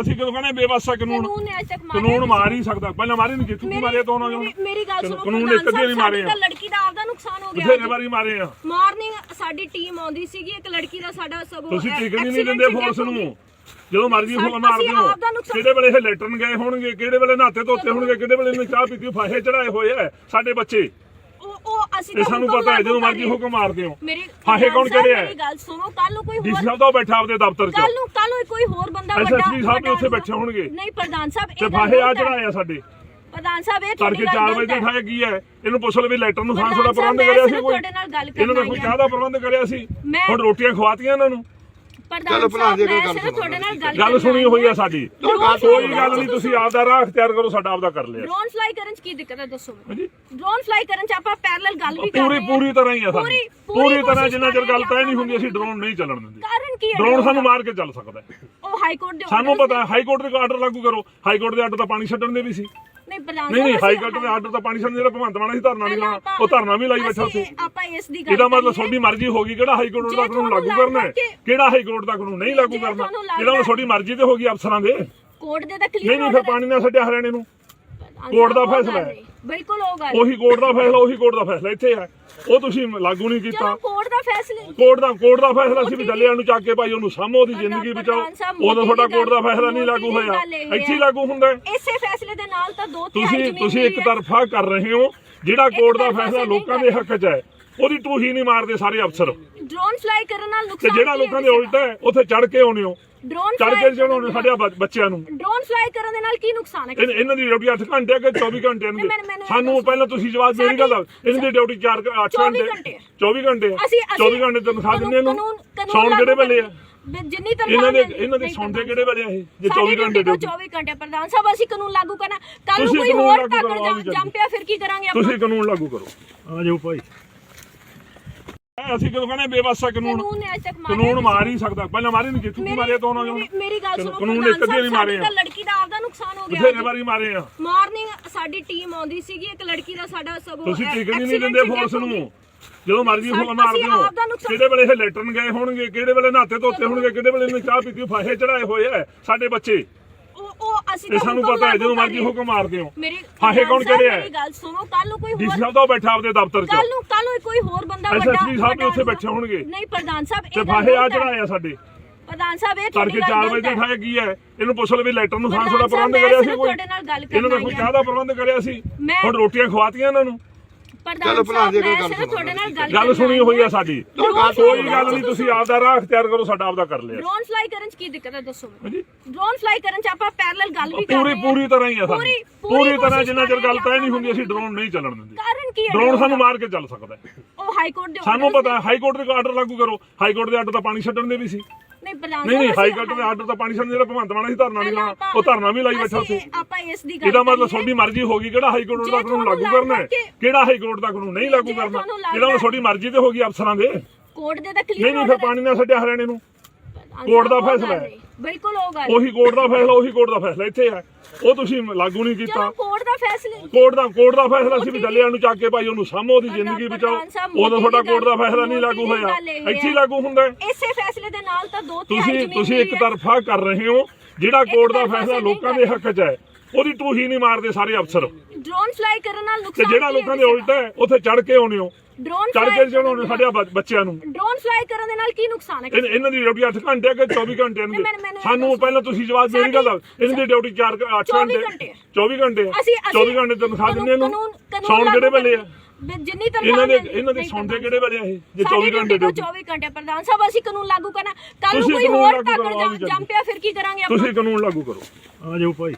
ਅਸੀਂ ਕਿਉਂ ਕਹਿੰਦੇ ਬੇਵਸਾ ਕਾਨੂੰਨ ਕਾਨੂੰਨ ਨੇ ਅੱਜ ਤੱਕ ਮਾਰਿਆ ਕਾਨੂੰਨ ਮਾਰ ਹੀ ਸਕਦਾ। ਪਹਿਲਾਂ ਮਾਰੀ ਨਹੀਂ ਕਿੱਥੋਂ ਮਾਰੇ ਤੋਂ ਉਹਨਾਂ ਮੇਰੀ- ਮੇਰੀ ਗੱਲ ਸੁਣੋ ਕਾਨੂੰਨ ਇੱਕ ਅੱਧੇ ਨਹੀਂ ਮਾਰੇ ਆ। ਲੜਕੀ ਦਾ ਆਪਦਾ ਨੁਕਸਾਨ ਹੋ ਗਿਆ। ਬਥੇਰੇ ਵਾਰੀ ਮਾਰੇ ਆ। ਮਾਰਨਿੰਗ ਸਾਡੀ ਟੀਮ ਆਉਂਦੀ ਸੀਗੀ ਇੱਕ ਲੜਕੀ ਦਾ ਸਾਡਾ ਸਗੋਂ ਤੁਸੀਂ ਟਿਕਟ ਨਹੀਂ ਦਿੰਦੇ ਫੋਰਸ। ਨੂੰ। ਜਦੋਂ ਮਰਜ਼ੀ ਫੋਨ ਮਾਰਦੇ ਹੋ ਕਿਹੜੇ ਵੇਲੇ ਇਹ ਲੈਟਰਨ ਗਏ ਹੋਣਗੇ ਕਿਹੜੇ ਵੇਲੇ ਨਹਾਤੇ ਧੋਤੇ ਹੋਣਗੇ ਕਿਹੜੇ ਵੇਲੇ ਇਹਨੇ ਚਾਹ ਪੀਤੀ ਫਾਹੇ ਚੜਾਏ ਹੋਏ ਆ ਸਾਡੇ ਬੱਚੇ। ਉਹ ਉਹ ਅਸੀਂ ਇਹ ਤਾਂ ਸਾਨੂੰ ਹੁਕਮ ਪਤਾ ਹੈ ਲਾਗੂ ਜਦੋਂ ਕਰ ਮਰਜ਼ੀ ਰਹੇ। ਹੁਕਮ ਮਾਰਦੇ ਹੋ ਮੇਰੀ ਫਾਹੇ ਕੌਣ ਕਿਹੜੇ ਸਾਹਿਬ, ਆ? ਮੇਰੀ ਗੱਲ ਸੁਣੋ ਕੱਲ ਨੂੰ ਕੋਈ ਡੀਸੀ ਹੋਰ ਸਾਹਿਬ ਤਾਂ ਬੈਠਾ ਆਪਦੇ ਦਫ਼ਤਰ 'ਚ ਕੱਲ ਨੂੰ ਕੱਲ ਨੂੰ ਕੋਈ ਹੋਰ ਬੰਦਾ SSP ਵੱਡਾ ਸਾਹਿਬ ਵੀ ਵੱਡਾ ਉੱਥੇ। ਬੈਠੇ ਹੋਣਗੇ। ਨਹੀਂ ਪ੍ਰਧਾਨ ਸਾਹਿਬ ਤੇ ਇਹ ਗੱਲ ਫਾਹੇ ਆ ਗਲਤ ਹੈ। ਚੜਾਏ ਆ ਸਾਡੇ ਪ੍ਰਧਾਨ ਸਾਹਿਬ ਇਹ ਤੜਕੇ 4 ਵਜੇ ਠਾਇਆ ਕੀ ਹੈ ਇਹਨੂੰ ਪੁੱਛ ਲਓ ਵੀ ਲੈਟਰ ਨੂੰ ਸਾਂਸ ਦਾ ਪ੍ਰਬੰਧ ਕਰਿਆ ਸੀ ਕੋਈ ਤੁਹਾਡੇ ਗੱਲ ਇਹਨਾਂ ਕੋਈ ਚਾਹ ਦਾ ਪ੍ਰਬੰਧ ਕਰਿਆ ਸੀ ਹੁਣ ਰੋਟੀਆਂ ਖਵਾਤੀਆਂ ਇਹਨਾਂ ਨੂੰ ਪ੍ਰਧਾਨ ਚਲੋ ਭਲਾ ਸਾਹਿਬ ਜੇ ਮੈਂ ਕੋਈ ਗੱਲ ਸਿਰਫ ਤੁਹਾਡੇ ਨਾਲ ਗੱਲ ਗੱਲ ਕਰਨਾ ਸੁਣੀ। ਹੋਈ ਆ ਸਾਡੀ। ਕੋਈ ਗੱਲ ਨਹੀਂ। ਤੁਸੀਂ ਆਪਦਾ ਰਾਹ ਅਖਤਿਆਰ ਕਰੋ ਸਾਡਾ ਆਪਦਾ ਕਰ ਲਿਆ। ਡਰੋਨ ਫਲਾਈ ਕਰਨ ਚ ਕੀ ਦਿੱਕਤ ਹੈ ਦੱਸੋ ਮੈਨੂੰ। ਹਾਂਜੀ। ਡਰੋਨ ਫਲਾਈ ਕਰਨ ਚ ਆਪਾਂ ਪੈਰਲਲ ਗੱਲ ਵੀ ਕਰ ਪੂਰੀ ਰਹੇ ਹਾਂ ਪੂਰੀ ਤਰ੍ਹਾਂ ਹੀ ਆ ਸਾਡੀ। ਪੂਰੀ- ਤਰ੍ਹਾਂ ਕੋਸ਼ਿਸ਼ ਜਿੰਨਾ ਚਿਰ ਕਰ ਰਹੇ ਗੱਲ ਹਾਂ ਤੈਅ ਨਹੀਂ ਹੁੰਦੀ ਅਸੀਂ ਡਰੋਨ ਨਹੀਂ ਚੱਲਣ ਦਿੰਦੇ। ਕਾਰਨ ਕੀ ਹੈ ਡਰੋਨ ਸਾਨੂੰ ਮਾਰ ਕੇ ਚੱਲ ਸਕਦਾ ਹੈ। ਉਹ ਹਾਈ ਕੋਰਟ ਦੇ ਸਾਨੂੰ orders ਪਤਾ ਹੈ, ਹਾਈ ਕੋਰਟ ਦੇ ਆਰਡਰ ਲਾਗੂ ਕਰੋ। ਹਾਈ ਕੋਰਟ ਦੇ ਆਰਡਰ ਤਾਂ ਪਾਣੀ ਛੱਡਣ ਦੇ ਵੀ ਸੀ। ਨਹੀਂ ਨਹੀਂ ਹਾਈ ਕੋਰਟ ਦੇ ਆਰਡਰ ਤਾਂ ਪਾਣੀ ਛੱਡਣ ਜਿਹੜਾ ਭਗਵੰਤ ਮਾਨ ਸੀ ਧਰਨਾ ਨਹੀਂ ਲਾਉਣਾ ਉਹ ਧਰਨਾ ਵੀ ਲਾਈ ਬੈਠਾ ਅਸੀਂ- ਸੀ ਆਪਾਂ ਇਸ ਦੀ ਗੱਲ ਇਹਦਾ ਮਤਲਬ। ਤੁਹਾਡੀ ਮਰਜ਼ੀ ਹੋਗੀ ਕਿਹੜਾ ਹਾਈ ਕੋਰਟ ਦਾ ਕਾਨੂੰਨ ਲਾਗੂ ਕਰਨਾ ਹੈ? ਕਿਹੜਾ ਹਾਈ ਕੋਰਟ ਦਾ ਕਾਨੂੰਨ ਨਹੀਂ ਲਾਗੂ ਕਰਨਾ? ਮਤਲਬ ਤੁਹਾਡੀ ਮਰਜ਼ੀ ਤੇ ਹੋਗੀ ਅਫਸਰਾਂ ਦੇ। ਕੋਰਟ ਦੇ ਤਾਂ ਨਹੀਂ ਕਲੀਅਰ ਨਹੀਂ ਫਿਰ ਪਾਣੀ ਨਾਲ ਛੱਡਿਆ ਹਰਿਆਣੇ ਨੂੰ। ਕੋਰਟ ਦਾ ਫੈਸਲਾ ਹੈ। ਬਿਲਕੁਲ ਉਹ ਗੱਲ। ਉਹੀ ਕੋਰਟ ਦਾ ਫੈਸਲਾ ਉਹੀ ਕੋਰਟ ਦਾ ਫੈਸਲਾ ਇੱਥੇ ਹੈ ਉਹ ਤੁਸੀਂ ਲਾਗੂ ਨਹੀਂ ਕੀਤਾ। ਚਲੋ ਕੋਰਟ ਦਾ ਫੈਸਲੇ ਕੋਰਟ ਦਾ ਕੋਰਟ ਦਾ ਫੈਸਲਾ ਸੀ ਵੀ ਡੱਲਿਆਂ ਨੂੰ ਚੱਕ ਕੇ ਭਾਈ ਉਹਨੂੰ ਸਾਹਮੋ ਉਹਦੀ ਜ਼ਿੰਦਗੀ ਬਚਾਓ। ਉਦੋਂ ਤੁਹਾਡਾ ਕੋਰਟ ਦਾ ਫੈਸਲਾ ਨਹੀਂ ਲਾਗੂ ਹੋਇਆ। ਇੱਥੇ ਹੀ ਲਾਗੂ ਹੁੰਦਾ ਹੈ। ਇਸੇ ਫੈਸਲੇ ਦੇ ਨਾਲ ਤਾਂ ਦੋ ਤਿਹਾਈ ਤੁਸੀਂ ਜ਼ਮੀਨ ਤੁਸੀਂ ਮਿਲੀ ਇੱਕ ਹੈ। ਤਰਫਾ ਕਰ ਰਹੇ ਹੋ। ਜਿਹੜਾ ਕੋਰਟ ਦਾ ਫੈਸਲਾ ਲੋਕਾਂ ਦੇ। ਹੱਕ 'ਚ ਹੈ। ਉਹਦੀ ਟੂਹੀ ਨਹੀਂ ਮਾਰਦੇ ਸਾਰੇ ਅਫਸਰ। ਡਰੋਨ ਫਲਾਈ ਕਰਨ ਨਾਲ ਤੇ ਨੁਕਸਾਨ ਜਿਹੜਾ ਲੋਕਾਂ ਦੇ ਉਲਟਾ ਹੈ ਉੱਥੇ ਚੜ ਕੇ ਆਉਣੇ ਹੋ। ਡਰੋਨ ਚੜ ਕੇ ਕਰਨ ਸਾਡੇ ਬ- ਬੱਚਿਆਂ ਨੂੰ। ਡਰੋਨ ਫਲਾਈ ਕਰਨ ਦੇ ਨਾਲ ਕੀ ਨੁਕਸਾਨ ਹੈ? ਇਹ- ਇਹਨਾਂ ਦੀ ਡਿਊਟੀ 8 ਘੰਟੇ ਹੈ ਕਿ 24 ਘੰਟੇ ਨਹੀਂ, ਮੈਨੂੰ- ਮੈਨੂੰ ਇਹ ਸਾਨੂੰ ਦੱਸੋ। ਪਹਿਲਾਂ ਤੁਸੀਂ ਜਵਾਬ ਮੇਰੀ ਗੱਲ ਇਹਨਾਂ ਦੀ ਡਿਊਟੀ 4 8 24 ਘੰਟੇ ਘੰਟੇ। 24 ਘੰਟੇ ਹੈ। ਅਸੀਂ ਅਸੀਂ 24 ਘੰਟੇ ਤਨਖਾਹ ਦਿੰਦੇ ਇਹਨੂੰ। ਸੌਣ ਕਿਹੜੇ ਵੇਲੇ ਆ? ਜਿੰਨੀ ਤਨਖਾਹ ਇਹਨਾਂ ਦੇ ਇਹਨਾਂ ਦੇ ਸੌਂਦੇ ਕਿਹੜੇ ਵੇਲੇ ਆ ਇਹ? ਜੇ ਸਾਡੀ 24 ਘੰਟੇ ਡਿਊਟੀ 24 ਘੰਟੇ ਪ੍ਰਧਾਨ ਸਾਹਿਬ ਅਸੀਂ ਕਾਨੂੰਨ ਲਾਗੂ ਕਰਨਾ। ਕੱਲ ਨੂੰ ਕੋਈ ਹੋਰ ਜਾ- ਜੰਮ ਪਿਆ ਫਿਰ ਕੀ ਕਰਾਂਗੇ ਆਪਾਂ? ਤੁਸੀਂ ਕਾਨੂੰਨ ਲਾਗੂ ਕਰੋ। ਆ ਜਾਓ ਭਾਈ। ਅਸੀਂ ਕਿਉਂ ਕਹਿੰਦੇ ਬੇਵਸਾ ਕਾਨੂੰਨ ਕਾਨੂੰਨ ਨੇ ਅੱਜ ਤੱਕ ਮਾਰਿਆ ਕਾਨੂੰਨ ਮਾਰ ਹੀ ਸਕਦਾ। ਪਹਿਲਾਂ ਮਾਰੀ ਨਹੀਂ ਕਿੱਥੋਂ ਮੇਰੀ- ਮਾਰੇ ਤੋਂ ਉਹਨਾਂ ਨੂੰ ਮੇਰੀ- ਮੇਰੀ ਗੱਲ ਸੁਣੋ ਕਾਨੂੰਨ ਇੱਕ ਅੱਧੇ ਨਹੀਂ ਮਾਰੇ ਆ। ਲੜਕੀ ਦਾ ਆਪਦਾ ਨੁਕਸਾਨ ਹੋ ਗਿਆ ਬਥੇਰੇ ਵਾਰੀ ਮਾਰੇ ਆ। ਮਾਰਨਿੰਗ ਸਾਡੀ ਟੀਮ ਆਉਂਦੀ ਸੀਗੀ ਇੱਕ ਲੜਕੀ ਦਾ ਸਾਡਾ ਸਗੋਂ ਤੁਸੀਂ ਹੀ ਨਹੀਂ ਦਿੰਦੇ ਫੋਰਸ ਨੂੰ। ਜਦੋਂ ਮਰਜ਼ੀ ਅਸੀਂ ਫੋਨ ਆਪਦਾ ਨੁਕਸਾਨ- ਕਿਹੜੇ ਵੇਲੇ ਇਹ ਲੈਟਰਨ ਗਏ ਹੋਣਗੇ ਕਿਹੜੇ ਵੇਲੇ ਨਹਾਤੇ ਧੋਤੇ ਹੋਣਗੇ ਕਿਹੜੇ ਵੇਲੇ ਇਹਨੇ ਚਾਹ ਪੀਤੀ ਫਾਹੇ ਚੜਾਏ ਹੋਏ ਆ ਸਾਡੇ ਬੱਚੇ। ਉਹ ਅਸੀਂ ਤਾਂ ਸਾਨੂੰ ਪਤਾ ਹੈ ਜਦੋਂ ਮਰਜ਼ੀ। ਹੁਕਮ ਮਾਰਦੇ ਹੋ ਮੇਰੀ ਫਾਹੇ ਕੌਣ ਪ੍ਰਧਾਨ ਕਿਹੜੇ ਸਾਹਿਬ, ਆ? ਮੇਰੀ ਗੱਲ ਸੁਣੋ ਕੱਲ ਨੂੰ ਕੋਈ ਡੀਸੀ ਹੋਰ ਸਾਹਿਬ ਤਾਂ ਬੈਠਾ ਆਪਦੇ ਦਫ਼ਤਰ 'ਚ ਕੱਲ ਨੂੰ ਕੱਲ ਨੂੰ ਕੋਈ ਹੋਰ ਬੰਦਾ ਵੱਡਾ SSP ਸਾਹਿਬ ਵੀ ਉੱਥੇ ਬੈਠੇ। ਹੋਣਗੇ। ਨਹੀਂ ਪ੍ਰਧਾਨ ਸਾਹਿਬ ਤੇ ਇਹ ਫਾਹੇ ਆ ਗਲਤ ਹੈ। ਚੜਾਏ ਆ ਸਾਡੇ ਪ੍ਰਧਾਨ ਸਾਹਿਬ ਇਹ ਤੜਕੇ 4 ਵਜੇ ਠਾਇਆ ਕੀ ਹੈ ਇਹਨੂੰ ਪੁੱਛ ਲਓ ਵੀ ਲੈਟਰ ਨੂੰ ਸਾਂਸ ਦਾ ਪ੍ਰਧਾਨ ਪ੍ਰਬੰਧ ਕਰਿਆ ਸੀ ਕੋਈ ਤੁਹਾਡੇ ਨਾਲ ਗੱਲ ਕੋਈ ਚਾਹ ਦਾ ਪ੍ਰਬੰਧ ਕਰਿਆ ਸੀ ਹੁਣ ਰੋਟੀਆਂ ਖਵਾਤੀਆਂ ਇਹਨਾਂ ਨੂੰ ਚਲੋ ਭਲਾ ਸਾਹਿਬ ਜੇ ਮੈਂ ਕੋਈ ਗੱਲ ਸਿਰਫ ਤੁਹਾਡੇ ਨਾਲ ਗੱਲ ਗੱਲ ਸੁਣੀ ਹੋਈ ਆ ਸਾਡੀ। ਕੋਈ ਗੱਲ ਨਹੀਂ ਤੁਸੀਂ ਆਪਦਾ ਰਾਹ ਅਖਤਿਆਰ ਕਰੋ ਸਾਡਾ ਆਪਦਾ ਕਰ ਲਿਆ। ਡਰੋਨ ਫਲਾਈ ਕਰਨ ਚ ਕੀ ਦਿੱਕਤ ਹੈ ਦੱਸੋ ਮੈਨੂੰ। ਹਾਂਜੀ। ਡਰੋਨ ਫਲਾਈ ਕਰਨ ਚ ਆਪਾਂ ਪੈਰਲਲ ਗੱਲ ਵੀ ਕਰ ਪੂਰੀ ਰਹੇ ਹਾਂ। ਪੂਰੀ ਤਰ੍ਹਾਂ ਹੀ ਆ ਸਾਡੀ। ਪੂਰੀ- ਪੂਰੀ ਪੂਰੀ ਤਰ੍ਹਾਂ ਕੋਸ਼ਿਸ਼ ਜਿੰਨਾ ਚਿਰ ਕਰ ਗੱਲ ਰਹੇ ਤੈਅ ਨਹੀਂ ਹੁੰਦੀ ਅਸੀਂ ਡਰੋਨ ਨਹੀਂ ਚੱਲਣ ਦਿੰਦੇ। ਕਾਰਨ ਕੀ ਹੈ ਡਰੋਨ ਸਾਨੂੰ ਮਾਰ ਕੇ ਚੱਲ ਸਕਦਾ ਹੈ। ਉਹ ਹਾਈ ਕੋਰਟ ਦੇ ਸਾਨੂੰ orders ਪਤਾ ਹੈ, ਹਾਈ ਕੋਰਟ ਦੇ ਆਰਡਰ ਲਾਗੂ ਕਰੋ। ਹਾਈ ਕੋਰਟ ਦੇ ਆਰਡਰ ਤਾਂ ਪਾਣੀ ਛੱਡਣ ਦੇ ਵੀ ਸੀ। ਨਹੀਂ ਨਹੀਂ ਹਾਈ ਕੋਰਟ ਦੇ ਆਰਡਰ ਤਾਂ ਪਾਣੀ ਛੱਡਣ ਜਿਹੜਾ ਭਗਵੰਤ ਮਾਨ ਸੀ ਧਰਨਾ ਨਹੀਂ ਲਾਉਣਾ। ਉਹ ਧਰਨਾ ਵੀ ਲਾਈ ਬੈਠਾ ਸੀ। ਅਸੀਂ- ਆਪਾਂ ਇਸ ਦੀ ਗੱਲ ਇਹਦਾ ਮਤਲਬ। ਤੁਹਾਡੀ ਮਰਜ਼ੀ ਹੋਗੀ ਕਿਹੜਾ ਹਾਈ ਕੋਰਟ ਦਾ ਕਾਨੂੰਨ ਲਾਗੂ ਕਰਨਾ ਹੈ? ਕਿਹੜਾ ਹਾਈ ਕੋਰਟ ਦਾ ਕਾਨੂੰਨ ਨਹੀਂ ਲਾਗੂ ਕਰਨਾ? ਇਹਦਾ ਤੁਹਾਡੀ ਮਰਜ਼ੀ ਤੇ ਹੋਗੀ ਅਫਸਰਾਂ ਦੇ। ਕੋਰਟ ਦੇ ਤਾਂ ਕਲੀਅਰ ਨਹੀਂ ਫਿਰ ਪਾਣੀ ਨਾਲ ਛੱਡਿਆ ਹਰਿਆਣੇ ਨੂੰ। ਕੋਰਟ ਦਾ ਫੈਸਲਾ ਹੈ। ਬਿਲਕੁਲ ਉਹ ਗੱਲ ਉਹੀ ਕੋਰਟ ਦਾ ਫੈਸਲਾ ਉਹੀ ਕੋਰਟ ਦਾ ਫੈਸਲਾ ਇੱਥੇ ਹੈ ਉਹ ਤੁਸੀਂ ਲਾਗੂ ਨਹੀਂ ਚਲੋ ਕੀਤਾ ਕੋਰਟ ਦਾ ਫੈਸਲੇ ਕੋਰਟ ਦਾ ਕੋਰਟ ਦਾ ਫੈਸਲਾ ਸੀ ਵੀ ਡੱਲਿਆਂ ਨੂੰ ਚੱਕ ਕੇ ਭਾਈ ਉਹਨੂੰ ਸਾਹਮੋ ਉਹਦੀ ਜ਼ਿੰਦਗੀ ਬਚਾਓ ਉਦੋਂ ਤੁਹਾਡਾ ਦੀ ਕੋਰਟ ਦਾ ਫੈਸਲਾ ਨਹੀਂ ਲਾਗੂ ਦੀ ਹੋਇਆ। ਇੱਥੇ ਲਾਗੂ ਹੁੰਦਾ। ਇਸੇ ਫੈਸਲੇ ਦੇ ਨਾਲ ਤਾਂ ਦੋ ਤੁਸੀਂ ਤੁਸੀਂ ਇੱਕ। ਤਰਫਾ ਕਰ ਰਹੇ ਹੋ ਜਿਹੜਾ ਕੋਰਟ ਦਾ ਫੈਸਲਾ ਲੋਕਾਂ ਦੇ ਹੱਕ 'ਚ ਹੈ ਉਹਦੀ ਟੂਹੀ ਨਹੀਂ ਮਾਰਦੇ ਸਾਰੇ ਅਫਸਰ ਡਰੋਨ ਫਲਾਈ ਕਰਨ ਨਾਲ ਤੇ ਨੁਕਸਾਨ ਜਿਹੜਾ ਲੋਕਾਂ ਦੇ ਉਲਟਾ ਹੈ ਉੱਥੇ ਚੜ ਕੇ ਆਉਣੇ ਹੋ ਦਾ? ਡਰੋਨ ਚੜ fly ਕੇ ਚੜਾਉਣੇ ਕਰਨ ਸਾਡੇ ਬ- ਬੱਚਿਆਂ ਨੂੰ। ਡਰੋਨ ਫਲਾਈ ਕਰਨ ਦੇ ਨਾਲ ਕੀ ਨੁਕਸਾਨ ਹੈ? ਇਹ- ਇਹਨਾਂ ਦੀ ਡਿਊਟੀ 8 ਘੰਟੇ ਹੈ ਕਿ 24 ਘੰਟੇ ਨਹੀਂ, ਮੈਨੂੰ- ਨੇ ਮੈਨੂੰ ਇਹ ਸਾਨੂੰ ਦੱਸੋ। ਪਹਿਲਾਂ ਤੁਸੀਂ ਜਵਾਬ ਮੇਰੀ ਗੱਲ ਦਾ ਇਹਨਾਂ ਦੀ ਡਿਊਟੀ 4 8 24 ਘੰਟੇ ਘੰਟੇ। 24 ਘੰਟੇ ਹੈ। ਅਸੀਂ- ਅਸੀਂ- 24 ਘੰਟੇ ਤਨਖਾਹ ਦਿੰਦੇ ਇਹਨੂੰ। ਕਾਨੂੰਨ- ਕਾਨੂੰਨ ਸੌਣ ਕਿਹੜੇ ਲਾਗੂ ਵੇਲੇ ਆ? ਵੀ ਜਿੰਨੀ ਤਨਖਾਹ ਇਹਨਾਂ ਦੇ ਮਿਲਦੀ- ਇਹਨਾਂ ਦੇ ਨਹੀਂ ਸੌਂਦੇ ਪ੍ਰਧਾਨ ਕਿਹੜੇ ਵੇਲੇ ਆ ਇਹ? ਜੇ ਸਾਡੀ 24 ਘੰਟੇ duty ਤੋਂ ਡਿਊਟੀ 24 ਘੰਟੇ ਪ੍ਰਧਾਨ ਸਾਹਿਬ ਅਸੀਂ ਕਾਨੂੰਨ ਲਾਗੂ ਕਰਨਾ। ਕੱਲ ਨੂੰ ਤੁਸੀਂ ਕੋਈ ਕਾਨੂੰਨ ਹੋਰ ਲਾਗੂ ਟੱਕਰ ਕਰਵਾਓ ਵੀ ਜੰਮ ਪਿਆ ਫਿਰ ਕੀ ਕਰਾਂਗੇ ਆਪਾਂ? ਤੁਸੀਂ ਕਾਨੂੰਨ ਲਾਗੂ ਕਰੋ। ਆ ਜਾਓ ਭਾਈ।